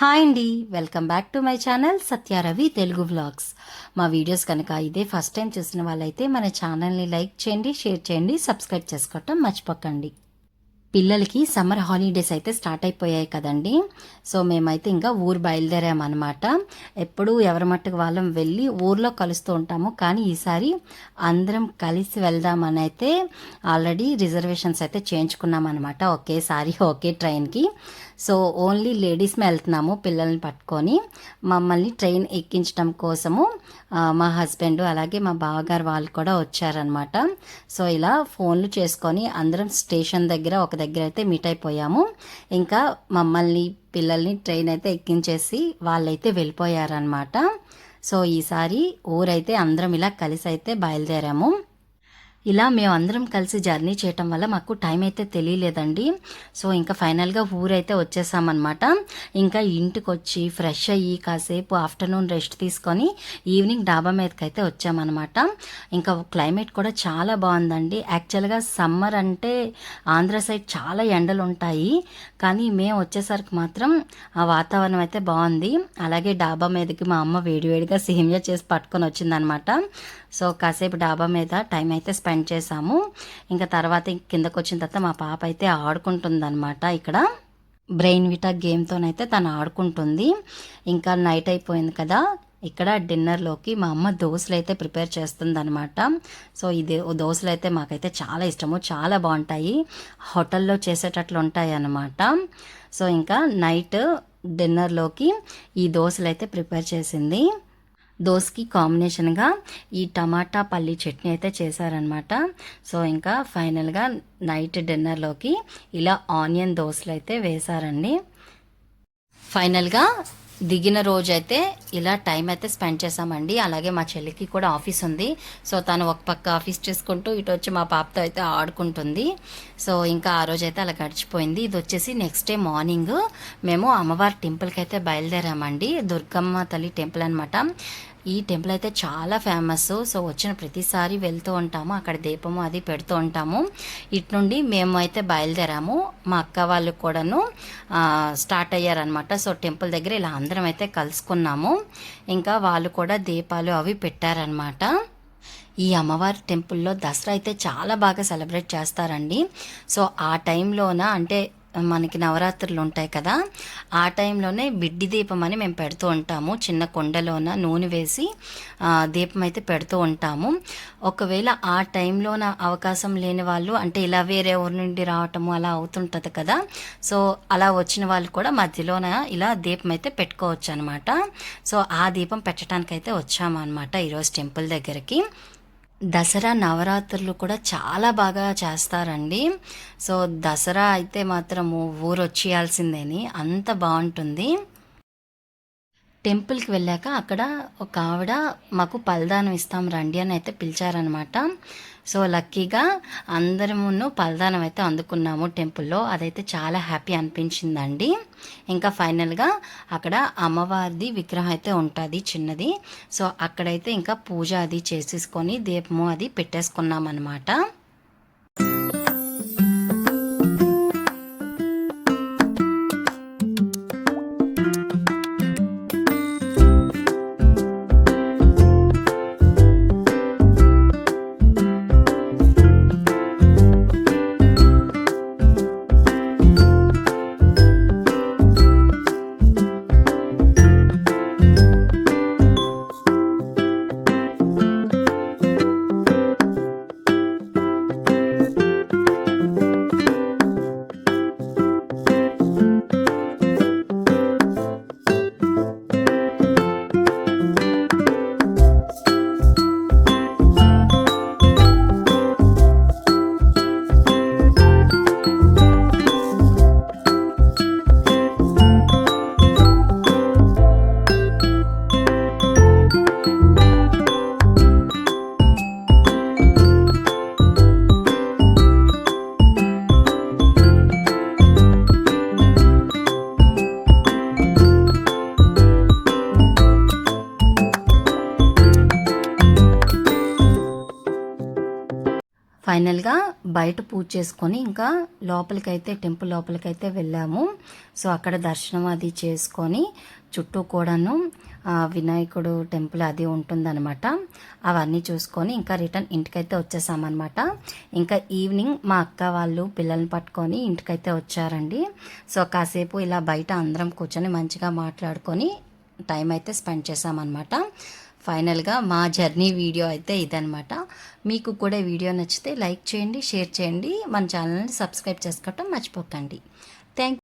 Hi అండి. Welcome back to my channel Satyaravi Telugu vlogs. మా videos కనుక ఇదే ఫస్ట్ టైం చూసిన వాళ్ళైతే మన ఛానల్ని లైక్ చేయండి షేర్ చేయండి సబ్స్క్రైబ్ చేసుకోవటం మర్చిపోకండి. పిల్లలకి సమ్మర్ హాలిడేస్ అయితే స్టార్ట్ అయిపోయాయి కదండి. సో మేమైతే ఇంకా ఊరు బయలుదేరామన్నమాట. ఎప్పుడూ ఎవరి మట్టుకు వాళ్ళం వెళ్ళి ఊర్లో కలుస్తూ ఉంటాము. కానీ ఈసారి అందరం కలిసి వెళ్దామని అయితే ఆల్రెడీ రిజర్వేషన్స్ అయితే చేయించుకున్నాం అనమాట ఒకేసారి ఒకే ట్రైన్కి. సో ఓన్లీ లేడీస్మే వెళ్తున్నాము పిల్లల్ని పట్టుకొని. మమ్మల్ని ట్రైన్ ఎక్కించడం కోసము మా హస్బెండ్ అలాగే మా బావగారు వాళ్ళు కూడా వచ్చారనమాట సో ఇలా ఫోన్లు చేసుకొని అందరం స్టేషన్ దగ్గర ఒక దగ్గర అయితే మీట్ అయిపోయాము. ఇంకా మమ్మల్ని పిల్లల్ని ట్రైన్ అయితే ఎక్కించేసి వాళ్ళైతే వెళ్ళిపోయారనమాట సో ఈసారి ఊరైతే అందరం ఇలా కలిసి అయితే బయలుదేరాము. ఇలా మేము అందరం కలిసి జర్నీ చేయటం వల్ల మాకు టైం అయితే తెలియలేదండి. సో ఇంకా ఫైనల్గా ఊరైతే వచ్చేసామన్నమాట. ఇంకా ఇంటికి వచ్చి ఫ్రెష్ అయ్యి కాసేపు ఆఫ్టర్నూన్ రెస్ట్ తీసుకొని ఈవినింగ్ డాబా మీదకి అయితే వచ్చామన్నమాట. ఇంకా క్లైమేట్ కూడా చాలా బాగుందండి. యాక్చువల్గా సమ్మర్ అంటే ఆంధ్ర సైడ్ చాలా ఎండలు ఉంటాయి. కానీ మేము వచ్చేసరికి మాత్రం ఆ వాతావరణం అయితే బాగుంది. అలాగే డాబా మీదకి మా అమ్మ వేడివేడిగా సేమియా చేసి పట్టుకొని వచ్చిందనమాట సో కాసేపు డాబా మీద టైం అయితే స్పెండ్ స్పెండ్ చేసాము ఇంకా తర్వాత కిందకు వచ్చిన తర్వాత మా పాప అయితే ఆడుకుంటుందన్నమాట ఇక్కడ. బ్రెయిన్ విటా గేమ్తోనైతే తను ఆడుకుంటుంది. ఇంకా నైట్ అయిపోయింది కదా. ఇక్కడ డిన్నర్లోకి మా అమ్మ దోశలు అయితే ప్రిపేర్ చేస్తుందన్నమాట. సో ఇది దోశలు అయితే మాకైతే చాలా ఇష్టము. చాలా బాగుంటాయి. హోటల్లో చేసేటట్లు ఉంటాయి అన్నమాట సో ఇంకా నైట్ డిన్నర్లోకి ఈ దోశలు అయితే ప్రిపేర్ చేసింది. దోస్కి కాంబినేషన్గా ఈ టమాటా పల్లి చట్నీ అయితే చేశారనమాట సో ఇంకా ఫైనల్గా నైట్ డిన్నర్లోకి ఇలా ఆనియన్ దోశలు అయితే వేశారండి. ఫైనల్గా దిగిన రోజు అయితే ఇలా టైం అయితే స్పెండ్ చేసామండి అలాగే మా చెల్లికి కూడా ఆఫీస్ ఉంది. సో తను ఒక పక్క ఆఫీస్ చేసుకుంటూ ఇటు వచ్చి మా పాపతో అయితే ఆడుకుంటుంది. సో ఇంకా ఆ రోజు అయితే అలా గడిచిపోయింది. ఇది వచ్చేసి నెక్స్ట్ డే మార్నింగ్ మేము అమ్మవారి టెంపుల్కి అయితే బయలుదేరామండి. దుర్గమ్మ తల్లి టెంపుల్ అనమాట ఈ టెంపుల్ అయితే చాలా ఫేమస్. సో వచ్చిన ప్రతిసారి వెళ్తూ ఉంటాము. అక్కడ దీపము అది పెడుతూ ఉంటాము. ఇటు నుండి మేము అయితే బయలుదేరాము. మా అక్క వాళ్ళు కూడాను స్టార్ట్ అయ్యారనమాట సో టెంపుల్ దగ్గర ఇలా అందరం అయితే కలుసుకున్నాము. ఇంకా వాళ్ళు కూడా దీపాలు అవి పెట్టారనమాట ఈ అమ్మవారి టెంపుల్లో దసరా అయితే చాలా బాగా సెలబ్రేట్ చేస్తారండి. సో ఆ టైంలోన అంటే మనకి నవరాత్రులు ఉంటాయి కదా ఆ టైంలోనే బిడ్డి దీపం అని మేము పెడుతూ ఉంటాము. చిన్న కొండలోన నూనె వేసి దీపం అయితే పెడుతూ ఉంటాము. ఒకవేళ ఆ టైంలోన అవకాశం లేని వాళ్ళు అంటే ఇలా వేరే ఊరి నుండి రావటము అలా అవుతుంటుంది కదా సో అలా వచ్చిన వాళ్ళు కూడా మధ్యలోన ఇలా దీపం అయితే పెట్టుకోవచ్చు అనమాట సో ఆ దీపం పెట్టడానికైతే వచ్చాము అనమాట ఈరోజు టెంపుల్ దగ్గరికి. దసరా నవరాత్రులు కూడా చాలా బాగా చేస్తారండి. సో దసరా అయితే మాత్రము ఊరు వచ్చేయాల్సిందేని అంత బాగుంటుంది. టెంపుల్కి వెళ్ళాక అక్కడ ఒక ఆవిడ మాకు పలదానం ఇస్తాం రండి అని అయితే పిలిచారనమాట సో లక్కీగా అందరమును పలదానం అయితే అందుకున్నాము టెంపుల్లో. అదైతే చాలా హ్యాపీ అనిపించిందండి. ఇంకా ఫైనల్గా అక్కడ అమ్మవారిది విగ్రహం అయితే ఉంటుంది చిన్నది. సో అక్కడైతే ఇంకా పూజ అది చేసేసుకొని దీపము అది పెట్టేసుకున్నాం అనమాట ఫైనల్గా బయట పూజ చేసుకొని ఇంకా లోపలికైతే టెంపుల్ లోపలికైతే వెళ్ళాము. సో అక్కడ దర్శనం అది చేసుకొని చుట్టూ కూడాను వినాయకుడు టెంపుల్ అది ఉంటుందన్నమాట. అవన్నీ చూసుకొని ఇంకా రిటర్న్ ఇంటికైతే వచ్చేసామన్నమాట. ఇంకా ఈవినింగ్ మా అక్క వాళ్ళు పిల్లల్ని పట్టుకొని ఇంటికైతే వచ్చారండి. సో కాసేపు ఇలా బయట అందరం కూర్చొని మంచిగా మాట్లాడుకొని టైం అయితే స్పెండ్ చేసామన్నమాట. ఫైనల్గా మా జర్నీ వీడియో అయితే ఇదనమాట మీకు కూడా వీడియో నచ్చితే లైక్ చేయండి షేర్ చేయండి. మన ఛానల్ని సబ్స్క్రైబ్ చేసుకోవటం మర్చిపోకండి. థ్యాంక్